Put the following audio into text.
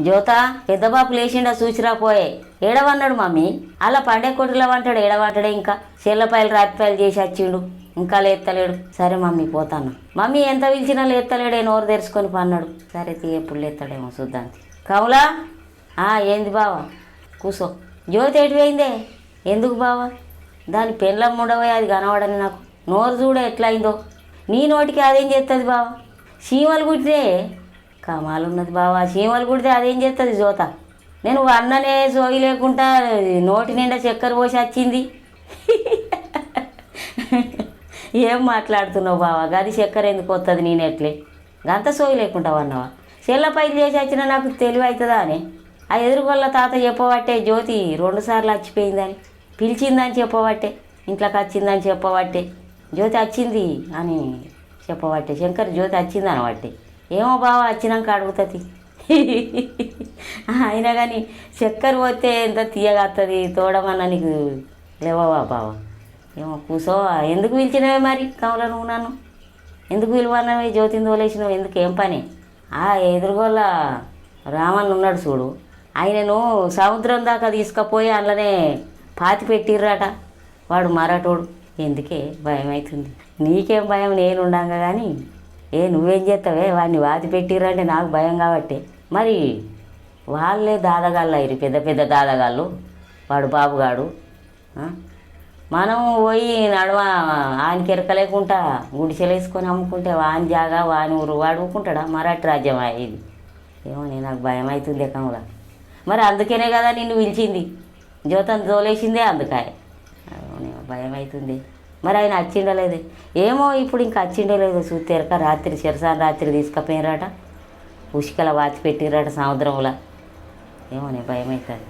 జ్యోత పెద్దబాపు లేచిండా చూసిరా పోయే. ఏడవన్నాడు మమ్మీ. అలా పండే కొట్టులో వంటాడు ఏడవంటాడే ఇంకా. చెల్లపాయలు రాపిపాయలు చేసి వచ్చిండు ఇంకా లేత్తలేడు. సరే మమ్మీ పోతాను. మమ్మీ ఎంత పిలిచినా లేత్తలేడే నోరు తెరుచుకొని పన్నాడు. సరే తీ ఎప్పుడు లేస్తాడేమో చూద్దాంతి కవులా ఆ ఏంది బావా? కూసో. జ్యోతి ఎటువైందే పోయిందే? ఎందుకు బావా? దాని పెళ్ళం ఉండవే అది కనబడని నాకు. నోరు చూడ ఎట్లయిందో. నీ నోటికి అదేం చేస్తుంది బావా? చీమలు కుట్టితే కమాలు ఉన్నది బావా. చీమలు కుడితే అదేం చేస్తుంది జోత? నేను అన్ననే సోగి లేకుండా నోటి నిండా చక్కెర పోసి వచ్చింది ఏం మాట్లాడుతున్నావు బావా? గది చక్కెర ఎందుకు వస్తుంది నేను ఎట్లే గంత సోగి లేకుండా అన్నవా? చెల్లపైలు చేసి వచ్చినా నాకు తెలివి అవుతుందా అని? ఆ ఎదురుగొల్ల తాత చెప్పబట్టే జ్యోతి రెండుసార్లు వచ్చిపోయిందని పిలిచిందని చెప్పబట్టే ఇంట్లోకి వచ్చిందని చెప్పబట్టే జ్యోతి వచ్చింది అని చెప్పబట్టే శంకర్ జ్యోతి వచ్చింది అనబట్టే. ఏమో బావ వచ్చినాక అడుగుతుంది. అయినా కానీ చక్కెర పోతే ఎంత తీయగత్తది వస్తుంది తోడమన్నా నీకు లేవవా బావ? ఏమో కూసో ఎందుకు పిలిచినవే మరి కమల నువ్వు నన్ను? ఎందుకు పిలువన్నవే జ్యోతిని తోలేసినావు? ఎందుకు? ఏం పని? ఆ ఎదురుగోళ్ళ రామన్ ఉన్నాడు చూడు. ఆయనను సముద్రం దాకా తీసుకుపోయి అందులోనే పాతి పెట్టిర్రాట. వాడు మరాఠోడు. ఎందుకే? భయం అవుతుంది నీకేం భయం? నేను ఉండంగా కానీ ఏ నువ్వేం చేస్తావే? వాడిని వాతి పెట్టిరంటే నాకు భయం కాబట్టి. మరి వాళ్ళే దాదగాళ్ళు అయ్యారు పెద్ద పెద్ద దాదగాళ్ళు. వాడు బాబుగాడు మనం పోయి నడవ ఆయనకి ఎరకలేకుండా గుడిసెలు వేసుకొని అమ్ముకుంటే వాని జాగా వాని ఊరు వాడుకుంటాడా మరాఠీ రాజ్యం ఇది. ఏమో నేను నాకు భయం అవుతుంది కమలా మరి అందుకనే కదా నిన్ను పిలిచింది. జ్యోతం తోలేసిందే అందుకే భయం అవుతుంది. మరి ఆయన వచ్చిండో లేదు. ఏమో ఇప్పుడు ఇంకా వచ్చిండో లేదో చూతేరక రాత్రి చెరసాని రాత్రి తీసుకుపోయినరాట. ఉష్కల వాచి పెట్టిరట సముద్రంలో. ఏమో నేను భయం అవుతుంది